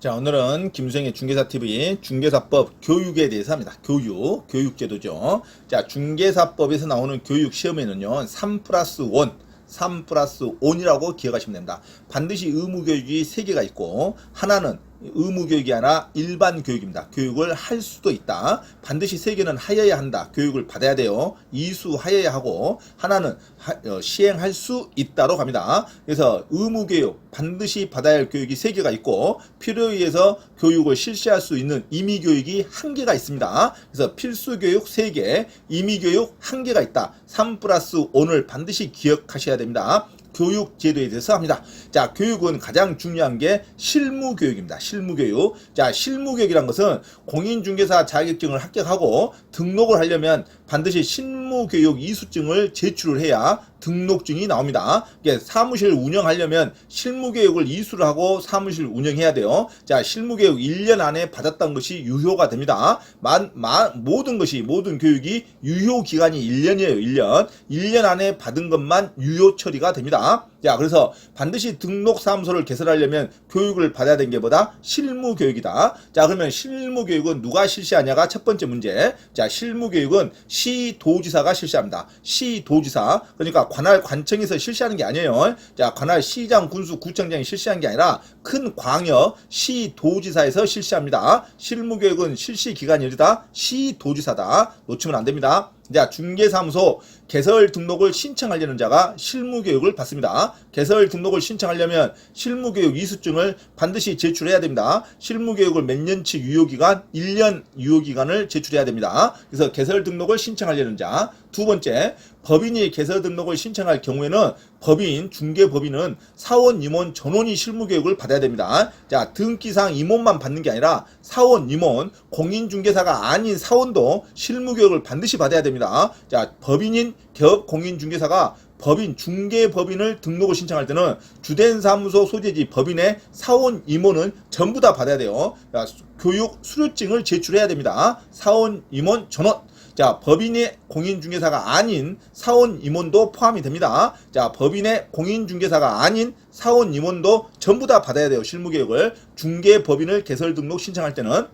자, 오늘은 김수영의 중개사TV 중개사법 교육에 대해서 합니다. 교육, 교육제도죠. 자, 중개사법에서 나오는 교육 시험에는요, 3 플러스 1, 3 플러스 1이라고 기억하시면 됩니다. 반드시 의무교육이 3개가 있고, 하나는 의무 교육이 아니라 일반 교육입니다. 교육을 할 수도 있다. 반드시 세 개는 하여야 한다. 교육을 받아야 돼요. 이수 하여야 하고 하나는 하- 어, 시행할 수 있다로 갑니다. 그래서 의무 교육 반드시 받아야 할 교육이 세 개가 있고 필요에 의해서 교육을 실시할 수 있는 임의 교육이 한 개가 있습니다. 그래서 필수 교육 세 개, 임의 교육 한 개가 있다. 3 플러스 1을 반드시 기억하셔야 됩니다. 교육 제도에 대해서 합니다. 자, 교육은 가장 중요한 게 실무 교육입니다. 실무 교육. 자, 실무 교육이란 것은 공인중개사 자격증을 합격하고 등록을 하려면 반드시 실무 교육 이수증을 제출을 해야 등록증이 나옵니다. 이게 사무실 운영하려면 실무 교육을 이수를 하고 사무실 운영해야 돼요. 자, 실무 교육 1년 안에 받았던 것이 유효가 됩니다. 만, 마, 모든 것이 모든 교육이 유효 기간이 1년이에요. 1년. 1년 안에 받은 것만 유효 처리가 됩니다. 자, 그래서 반드시 등록 사무소를 개설하려면 교육을 받아야 되는 게 뭐다? 실무 교육이다. 자, 그러면 실무 교육은 누가 실시하냐가 첫 번째 문제. 자, 실무 교육은 시도지사가 실시합니다. 시도지사. 그러니까 관할 관청에서 실시하는 게 아니에요. 자, 관할 시장, 군수, 구청장이 실시하는 게 아니라 큰 광역 시도지사에서 실시합니다. 실무 교육은 실시 기간이 어디다? 시도지사다. 놓치면 안 됩니다. 자, 중개사무소 개설 등록을 신청하려는 자가 실무교육을 받습니다. 개설 등록을 신청하려면 실무교육 이수증을 반드시 제출해야 됩니다. 실무교육을 몇 년치 유효기간? 1년 유효기간을 제출해야 됩니다. 그래서 개설 등록을 신청하려는 자. 두 번째, 법인이 개설 등록을 신청할 경우에는 법인, 중개법인은 사원 임원 전원이 실무 교육을 받아야 됩니다. 자, 등기상 임원만 받는 게 아니라 사원 임원, 공인중개사가 아닌 사원도 실무 교육을 반드시 받아야 됩니다. 자, 법인인 개업 공인중개사가 법인 중개법인을 등록을 신청할 때는 주된 사무소 소재지 법인의 사원 임원은 전부 다 받아야 돼요. 자, 교육 수료증을 제출해야 됩니다. 사원 임원 전원. 자, 법인의 공인중개사가 아닌 사원 임원도 포함이 됩니다. 자, 법인의 공인중개사가 아닌 사원 임원도 전부 다 받아야 돼요. 실무교육을. 중개법인을 개설 등록 신청할 때는.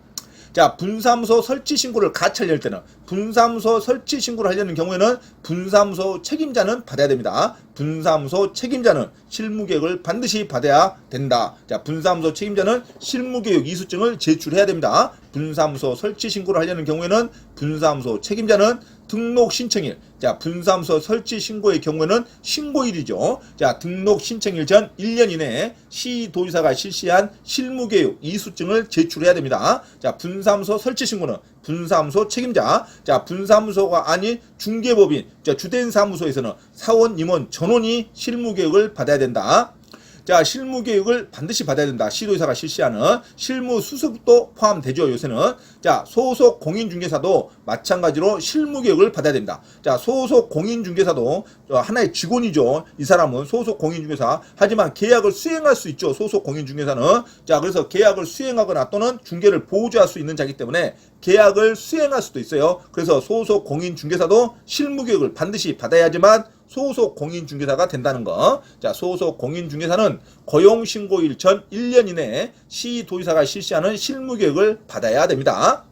자, 분사무소 설치 신고를 같이 하려는 때는 분사무소 설치 신고를 하려는 경우에는 분사무소 책임자는 받아야 됩니다. 분사무소 책임자는 실무교육을 반드시 받아야 된다. 자, 분사무소 책임자는 실무교육 이수증을 제출해야 됩니다. 분사무소 설치 신고를 하려는 경우에는 분사무소 책임자는 등록 신청일. 자, 분사무소 설치 신고의 경우에는 신고일이죠. 자, 등록 신청일 전 1년 이내에 시도지사가 실시한 실무교육 이수증을 제출해야 됩니다. 자, 분사무소 설치 신고는 분사무소 책임자. 자, 분사무소가 아닌 중개법인, 자, 주된 사무소에서는 사원 임원 전원이 실무교육을 받아야 된다. 자, 실무 교육을 반드시 받아야 된다. 시도의사가 실시하는 실무 수습도 포함되죠, 요새는. 자, 소속 공인중개사도 마찬가지로 실무 교육을 받아야 됩니다. 자, 소속 공인중개사도 어, 하나의 직원이죠. 이 사람은 소속 공인중개사. 하지만 계약을 수행할 수 있죠. 소속 공인중개사는. 자, 그래서 계약을 수행하거나 또는 중개를 보조할 수 있는 자기 때문에 계약을 수행할 수도 있어요. 그래서 소속 공인중개사도 실무 교육을 반드시 받아야지만 소속 공인중개사가 된다는 거. 자, 소속 공인중개사는 고용신고일 전 1년 이내에 시도지사가 실시하는 실무교육을 받아야 됩니다.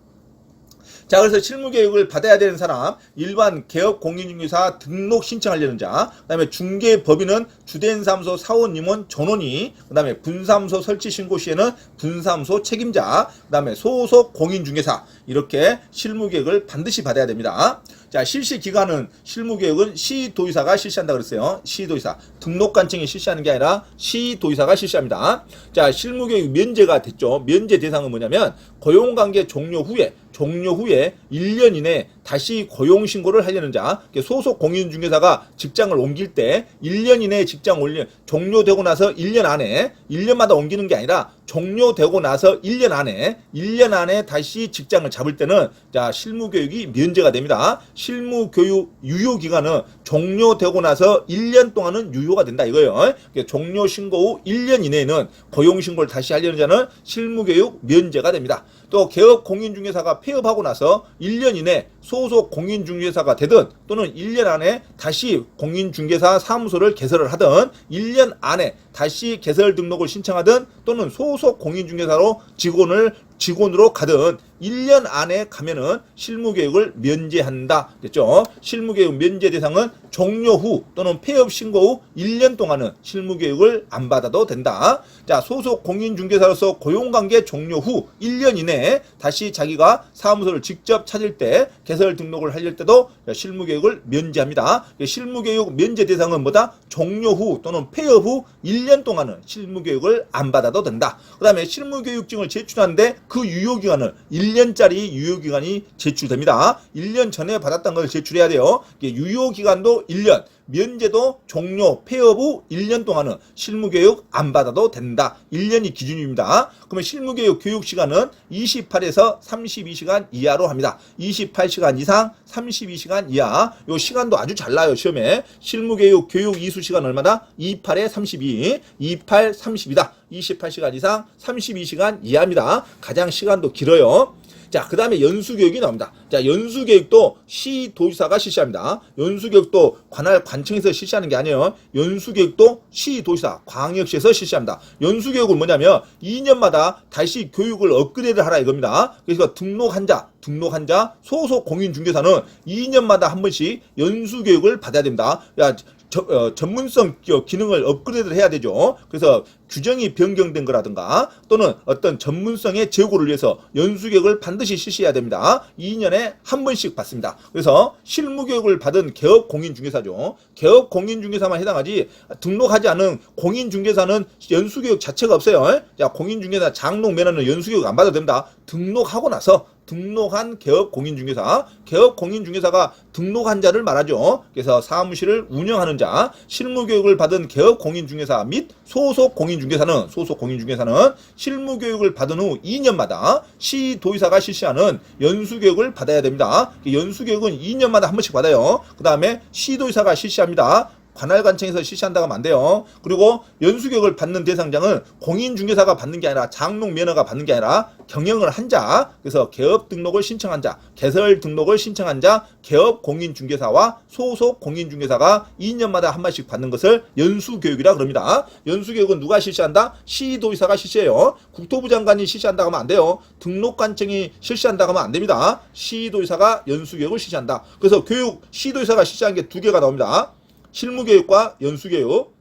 자, 그래서 실무교육을 받아야 되는 사람, 일반 개업 공인중개사 등록 신청하려는 자, 그 다음에 중개법인은 주된 사무소 사원 임원 전원이, 그 다음에 분사무소 설치 신고 시에는 분사무소 책임자, 그 다음에 소속 공인중개사, 이렇게 실무교육을 반드시 받아야 됩니다. 자, 실시 기간은 실무교육은 시도의사가 실시한다 그랬어요. 시도의사. 등록관청이 실시하는 게 아니라 시도의사가 실시합니다. 자, 실무교육 면제가 됐죠. 면제 대상은 뭐냐면 고용관계 종료 후에 종료 후에 1년 이내 다시 고용 신고를 하려는 자, 소속 공인중개사가 직장을 옮길 때 1년 이내에 직장 올려 종료되고 나서 1년 안에 1년마다 옮기는 게 아니라 종료되고 나서 1년 안에 1년 안에 다시 직장을 잡을 때는 자 실무 교육이 면제가 됩니다. 실무 교육 유효 기간은 종료되고 나서 1년 동안은 유효가 된다 이거예요. 종료 신고 후 1년 이내에는 고용 신고를 다시 하려는 자는 실무 교육 면제가 됩니다. 또 개업 공인중개사가 폐업하고 나서 1년 이내 소속 공인중개사가 되든 또는 1년 안에 다시 공인중개사 사무소를 개설을 하든 1년 안에 다시 개설 등록을 신청하든 또는 소속 공인중개사로 직원을 직원으로 가든 1년 안에 가면은 실무교육을 면제한다. 됐죠? 실무교육 면제 대상은 종료 후 또는 폐업 신고 후 1년 동안은 실무교육을 안 받아도 된다. 자, 소속 공인중개사로서 고용관계 종료 후 1년 이내에 다시 자기가 사무소를 직접 찾을 때 개설 등록을 할 때도 실무교육을 면제합니다. 실무교육 면제 대상은 뭐다? 종료 후 또는 폐업 후 1년 동안은 실무교육을 안 받아도 된다. 그 다음에 실무교육증을 제출하는데 그 유효기간은 1년 짜리 유효기간이 제출됩니다. 1년 전에 받았던 걸 제출해야 돼요. 유효기간도 1년, 면제도 종료, 폐업 후 1년 동안은 실무교육 안 받아도 된다. 1년이 기준입니다. 그러면 실무교육 교육 시간은 28에서 32시간 이하로 합니다. 28시간 이상, 32시간 이하. 요 시간도 아주 잘 나요, 시험에. 실무교육 교육 이수 시간 얼마나? 28에 32, 28, 30이다. 28시간 이상, 32시간 이하입니다. 가장 시간도 길어요. 자, 그 다음에 연수교육이 나옵니다. 자, 연수교육도 시도지사가 실시합니다. 연수교육도 관할 관청에서 실시하는 게 아니에요. 연수교육도 시도지사, 광역시에서 실시합니다. 연수교육은 뭐냐면 2년마다 다시 교육을 업그레이드 하라 이겁니다. 그래서 등록한 자, 등록한 자, 소속 공인중개사는 2년마다 한 번씩 연수교육을 받아야 됩니다. 야, 저, 어, 전문성 기- 기능을 업그레이드를 해야 되죠. 그래서 규정이 변경된 거라든가 또는 어떤 전문성의 제고를 위해서 연수교육을 반드시 실시해야 됩니다. 2년에 한 번씩 받습니다. 그래서 실무교육을 받은 개업 공인중개사죠. 개업 공인중개사만 해당하지 등록하지 않은 공인중개사는 연수교육 자체가 없어요. 자, 공인중개사 장롱 면허는 연수교육 안 받아도 됩니다. 등록하고 나서 등록한 개업 공인중개사, 개업 공인중개사가 등록한 자를 말하죠. 그래서 사무실을 운영하는 자, 실무교육을 받은 개업 공인중개사 및 소속 공인중개사 는 소속 공인중개사는 실무교육을 받은 후 2년마다 시 도의사가 실시하는 연수교육을 받아야 됩니다. 연수교육은 2년마다 한 번씩 받아요. 그 다음에 시 도의사가 실시합니다. 관할관청에서 실시한다고 하면 안 돼요. 그리고 연수교육을 받는 대상자는 공인중개사가 받는 게 아니라 장롱 면허가 받는 게 아니라 경영을 한 자, 그래서 개업 등록을 신청한 자, 개설 등록을 신청한 자, 개업 공인중개사와 소속 공인중개사가 2년마다 한 번씩 받는 것을 연수교육이라 그럽니다. 연수교육은 누가 실시한다? 시도의사가 실시해요. 국토부 장관이 실시한다고 하면 안 돼요. 등록관청이 실시한다고 하면 안 됩니다. 시도의사가 연수교육을 실시한다. 그래서 교육 시도의사가 실시한 게 두 개가 나옵니다. 실무교육과 연수교육.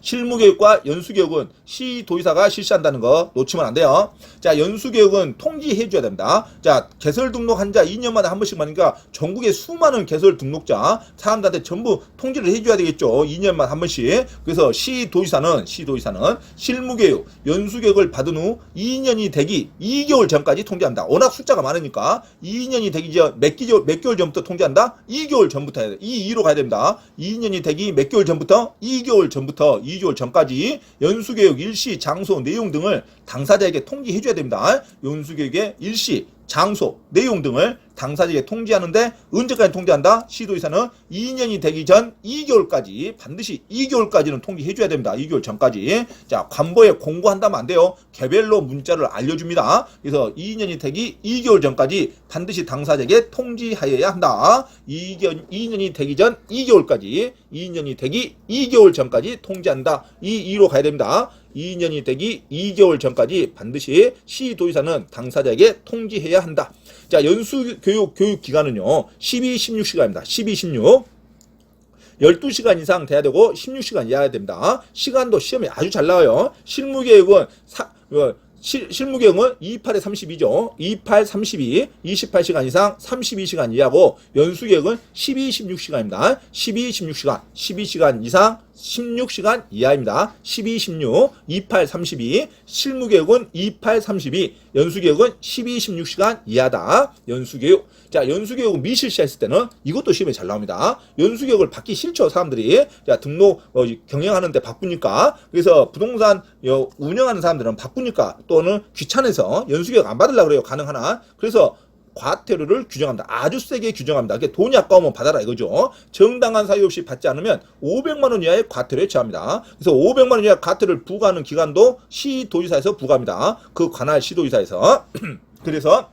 실무교육과 연수교육은 시도의사가 실시한다는 거 놓치면 안 돼요. 자, 연수교육은 통지해 줘야 됩니다. 자, 개설 등록한 자 2년마다 한 번씩 많으니까 전국에 수많은 개설 등록자 사람들한테 전부 통지를 해 줘야 되겠죠. 2년마다 한 번씩. 그래서 시도의사는 시도의사는 실무교육, 연수교육을 받은 후 2년이 되기 2개월 전까지 통지한다. 워낙 숫자가 많으니까 2년이 되기 전몇 개월 몇 개월 전부터 통지한다. 2개월 전부터 해야 돼. 이 2로 가야 됩니다. 2년이 되기 몇 개월 전부터 2개월 전부터 2개월 전까지 연수교육 일시, 장소, 내용 등을 당사자에게 통지해 줘야 됩니다. 연수교육의 일시, 장소, 내용 등을 당사자에게 통지하는데 언제까지 통지한다? 시도의사는 2년이 되기 전 2개월까지 반드시 2개월까지는 통지해 줘야 됩니다. 2개월 전까지. 자, 관보에 공고한다면 안 돼요. 개별로 문자를 알려줍니다. 그래서 2년이 되기 2개월 전까지 반드시 당사자에게 통지하여야 한다. 2년, 2년이 되기 전 2개월까지 2년이 되기 2개월 전까지 통지한다. 이 2로 가야 됩니다. 2년이 되기 2개월 전까지 반드시 시도의사는 당사자에게 통지해야 한다. 자, 연수교육 교육 기간은요. 12, 16시간입니다. 12, 16. 12시간 이상 돼야 되고 16시간 이하야 됩니다. 시간도 시험에 아주 잘 나와요. 실무교육은 사, 어, 실, 실무교육은 28에 32죠. 28, 32, 28시간 이상 32시간 이하고 연수교육은 12, 16시간입니다. 12, 16시간, 12시간 이상 16시간 이하입니다. 12, 16, 28, 32, 실무교육은 28, 32, 연수교육은 12, 16시간 이하다. 연수교육. 자, 연수교육은 미실시했을 때는 이것도 시험에 잘 나옵니다. 연수교육을 받기 싫죠, 사람들이. 자, 등록, 어, 경영하는데 바쁘니까. 그래서 부동산 어, 운영하는 사람들은 바쁘니까 또는 귀찮아서 연수교육 안 받으려고 그래요, 가능하나. 그래서 과태료를 규정합니다. 아주 세게 규정합니다. 그게 돈이 아까우면 받아라 이거죠. 정당한 사유 없이 받지 않으면 500만 원 이하의 과태료에 처합니다. 그래서 500만 원 이하 과태료를 부과하는 기관도 시도지사에서 부과합니다. 그 관할 시도지사에서. 그래서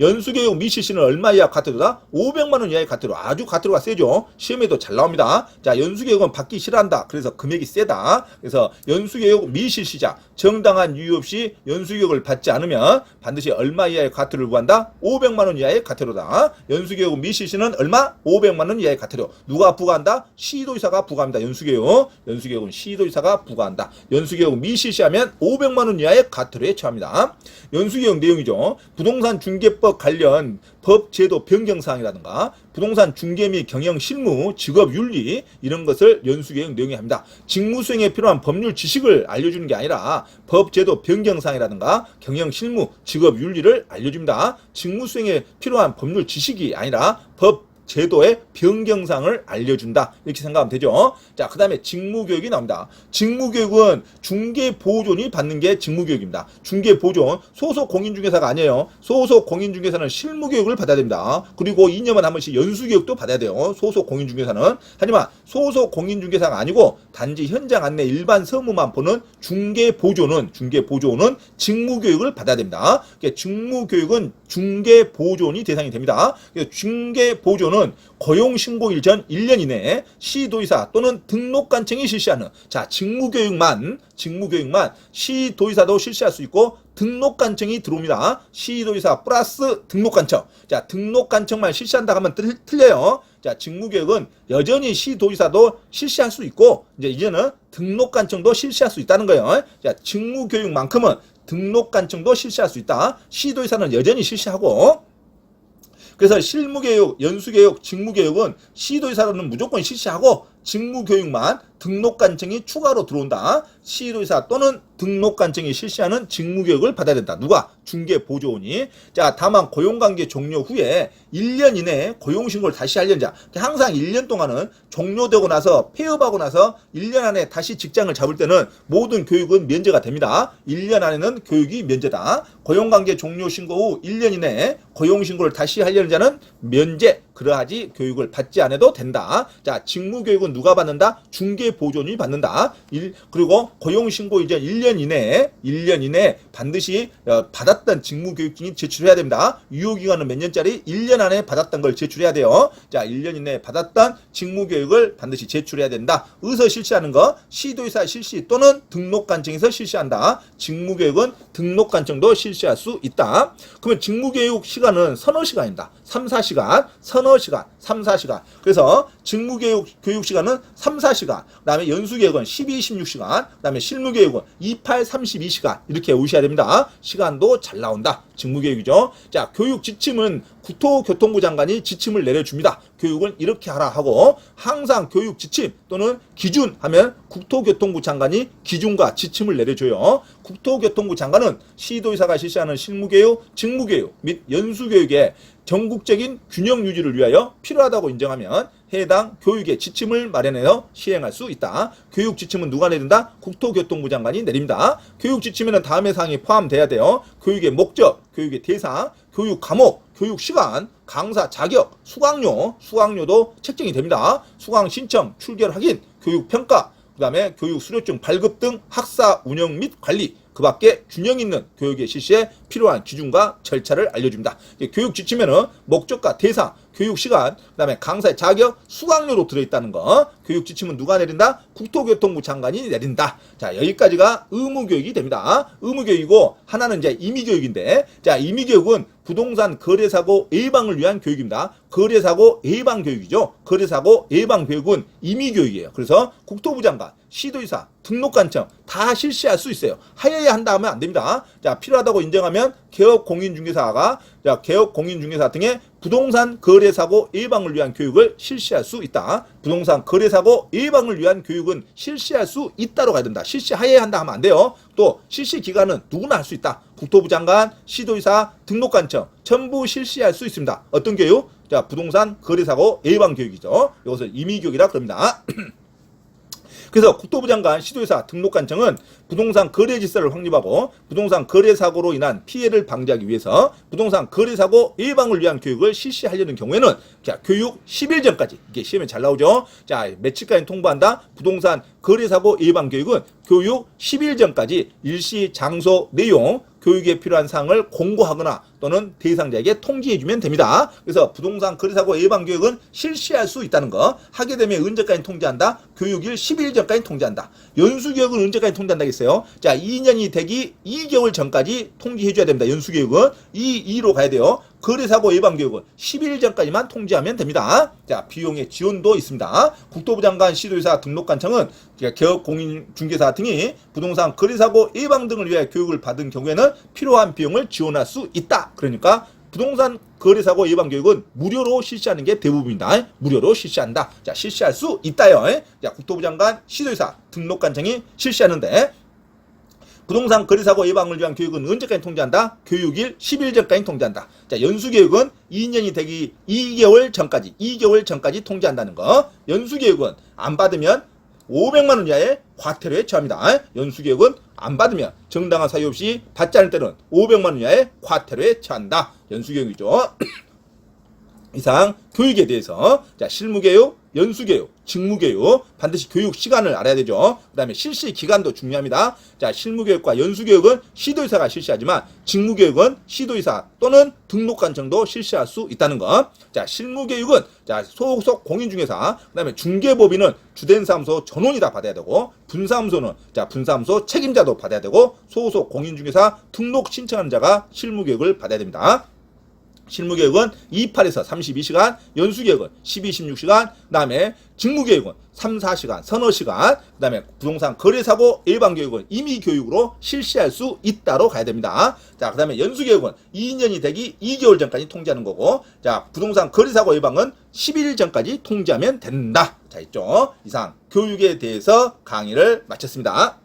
연수교육 미실시는 얼마 이하 과태료다? 500만 원 이하의 과태료. 아주 과태료가 세죠. 시험에도 잘 나옵니다. 자, 연수교육은 받기 싫어한다. 그래서 금액이 세다. 그래서 연수교육 미실시자 정당한 이유 없이 연수교육을 받지 않으면 반드시 얼마 이하의 과태료를 부한다? 500만 원 이하의 과태료다. 연수교육 미실시는 얼마? 500만 원 이하의 과태료. 누가 부과한다? 시도의사가 부과합니다. 연수교육. 연수교육은 시도의사가 부과한다. 연수교육 미실시하면 500만 원 이하의 과태료에 처합니다. 연수교육 내용이죠. 부동산 중개 법 관련 법 제도 변경 사항이라든가 부동산 중개 및 경영 실무, 직업 윤리 이런 것을 연수교육 내용에 합니다. 직무 수행에 필요한 법률 지식을 알려주는 게 아니라 법 제도 변경 사항이라든가 경영 실무, 직업 윤리를 알려줍니다. 직무 수행에 필요한 법률 지식이 아니라 법 제도의 변경상을 알려준다. 이렇게 생각하면 되죠. 자, 그 다음에 직무교육이 나옵니다. 직무교육은 중개보존이 받는 게 직무교육입니다. 중개보존, 소속 공인중개사가 아니에요. 소속 공인중개사는 실무교육을 받아야 됩니다. 그리고 2년마다 한 번씩 연수교육도 받아야 돼요. 소속 공인중개사는. 하지만 소속 공인중개사가 아니고 단지 현장 안내 일반 서무만 보는 중개보존은, 중개보존은 직무 교육을 받아야 됩니다. 그러니까 직무 교육은 중개보존이 대상이 됩니다. 그래서 중개보존은 고용 신고일 전 1년 이내에 시도의사 또는 등록관청이 실시하는 자 직무 교육만 직무 교육만 시도의사도 실시할 수 있고 등록관청이 들어옵니다. 시도의사 플러스 등록관청. 자 등록관청만 실시한다 하면 틀, 틀려요. 자 직무교육은 여전히 시도의사도 실시할 수 있고 이제 이제는 등록관청도 실시할 수 있다는 거예요. 자 직무교육만큼은 등록관청도 실시할 수 있다. 시도의사는 여전히 실시하고 그래서 실무교육, 연수교육, 직무교육은 시도의사로는 무조건 실시하고 직무교육만 등록관청이 추가로 들어온다. 시도의사 또는 등록관청이 실시하는 직무교육을 받아야 된다. 누가? 중개보조원이. 자, 다만 고용관계 종료 후에 1년 이내에 고용신고를 다시 하려자. 항상 1년 동안은 종료되고 나서 폐업하고 나서 1년 안에 다시 직장을 잡을 때는 모든 교육은 면제가 됩니다. 1년 안에는 교육이 면제다. 고용관계 종료 신고 후 1년 이내에 고용신고를 다시 하려는 자는 면제. 그러하지 교육을 받지 않아도 된다. 자, 직무 교육은 누가 받는다? 중개 보존이 받는다. 일, 그리고 고용 신고 이전 1년 이내에 1년 이내에 반드시 어, 받았던 직무 교육증이 제출해야 됩니다. 유효 기간은 몇 년짜리? 1년 안에 받았던 걸 제출해야 돼요. 자, 1년 이내에 받았던 직무 교육을 반드시 제출해야 된다. 의서 실시하는 거 시도의사 실시 또는 등록 관청에서 실시한다. 직무 교육은 등록 관청도 실시할 수 있다. 그러면 직무 교육 시간은 서너 시간입니다. 3, 4시간, 서너 시간, 3, 4시간. 그래서 직무교육 교육 시간은 3, 4시간. 그다음에 연수교육은 12, 16시간. 그다음에 실무교육은 28, 32시간. 이렇게 오셔야 됩니다. 시간도 잘 나온다. 직무교육이죠. 자, 교육 지침은 국토교통부 장관이 지침을 내려줍니다. 교육은 이렇게 하라 하고 항상 교육 지침 또는 기준 하면 국토교통부 장관이 기준과 지침을 내려줘요. 국토교통부 장관은 시도의사가 실시하는 실무교육, 직무교육 및 연수교육의 전국적인 균형 유지를 위하여 필요하다고 인정하면 해당 교육의 지침을 마련해서 시행할 수 있다. 교육 지침은 누가 내린다? 국토교통부 장관이 내립니다. 교육 지침에는 다음의 사항이 포함돼야 돼요. 교육의 목적, 교육의 대상, 교육 과목, 교육 시간, 강사 자격, 수강료, 수강료도 책정이 됩니다. 수강 신청, 출결 확인, 교육 평가, 그다음에 교육 수료증 발급 등 학사 운영 및 관리 그 밖에 균형 있는 교육의 실시에 필요한 기준과 절차를 알려줍니다. 교육 지침에는 목적과 대상, 교육 시간, 그다음에 강사의 자격, 수강료로 들어있다는 거. 교육 지침은 누가 내린다? 국토교통부 장관이 내린다. 자 여기까지가 의무교육이 됩니다. 의무교육이고 하나는 이제 임의교육인데, 자 임의교육은 부동산 거래사고 예방을 위한 교육입니다. 거래사고 예방 교육이죠. 거래사고 예방 교육은 임의 교육이에요. 그래서 국토부 장관, 시도의사, 등록관청 다 실시할 수 있어요. 하여야 한다 하면 안 됩니다. 자 필요하다고 인정하면 개업 공인중개사가 자 개업 공인중개사 등의 부동산 거래사고 예방을 위한 교육을 실시할 수 있다. 부동산 거래사고 예방을 위한 교육은 실시할 수 있다로 가야 된다. 실시하여야 한다 하면 안 돼요. 또 실시 기간은 누구나 할 수 있다. 국토부 장관, 시도의사, 등록관청 전부 실시할 수 있습니다. 어떤 교육? 자 부동산 거래사고 예방 교육이죠. 이것을 임의 교육이라 그럽니다. 그래서 국토부 장관 시도의사 등록관청은 부동산 거래 질서를 확립하고 부동산 거래 사고로 인한 피해를 방지하기 위해서 부동산 거래 사고 예방을 위한 교육을 실시하려는 경우에는 자 교육 10일 전까지 이게 시험에 잘 나오죠. 자 며칠까지 통보한다. 부동산 거래 사고 예방 교육은 교육 10일 전까지 일시 장소 내용 교육에 필요한 사항을 공고하거나 또는 대상자에게 통지해주면 됩니다. 그래서 부동산 거래사고 예방 교육은 실시할 수 있다는 거. 하게 되면 언제까지 통지한다? 교육일 10일 전까지 통지한다. 연수 교육은 언제까지 통지한다겠어요? 자, 2년이 되기 2개월 전까지 통지해줘야 됩니다. 연수 교육은 이 2로 가야 돼요. 거래사고 예방 교육은 10일 전까지만 통지하면 됩니다. 자, 비용의 지원도 있습니다. 국토부 장관 시도의사 등록관청은 개업 공인 중개사 등이 부동산 거래사고 예방 등을 위해 교육을 받은 경우에는 필요한 비용을 지원할 수 있다. 그러니까 부동산 거래사고 예방 교육은 무료로 실시하는 게 대부분이다. 무료로 실시한다. 자, 실시할 수 있다요. 자, 국토부 장관 시도의사 등록관청이 실시하는데 부동산 거래사고 예방을 위한 교육은 언제까지 통지한다? 교육일 10일 전까지 통지한다. 자, 연수교육은 2년이 되기 2개월 전까지, 2개월 전까지 통지한다는 거. 연수교육은 안 받으면 500만 원 이하의 과태료에 처합니다. 연수교육은 안 받으면 정당한 사유 없이 받지 않을 때는 500만 원 이하의 과태료에 처한다. 연수교육이죠. 이상 교육에 대해서 자 실무교육, 연수교육, 직무교육 반드시 교육 시간을 알아야 되죠. 그 다음에 실시 기간도 중요합니다. 자 실무교육과 연수교육은 시도의사가 실시하지만 직무교육은 시도의사 또는 등록관청도 실시할 수 있다는 것. 자 실무교육은 자 소속 공인중개사 그 다음에 중개법인은 주된 사무소 전원이 다 받아야 되고 분사무소는 자 분사무소 책임자도 받아야 되고 소속 공인중개사 등록 신청하는 자가 실무교육을 받아야 됩니다. 실무교육은 28에서 32시간, 연수교육은 12, 16시간, 그 다음에 직무교육은 3, 4시간, 서너 시간, 그 다음에 부동산 거래사고 일반교육은 임의교육으로 실시할 수 있다로 가야 됩니다. 자, 그 다음에 연수교육은 2년이 되기 2개월 전까지 통지하는 거고, 자, 부동산 거래사고 예방은 11일 전까지 통지하면 된다. 자, 있죠? 이상 교육에 대해서 강의를 마쳤습니다.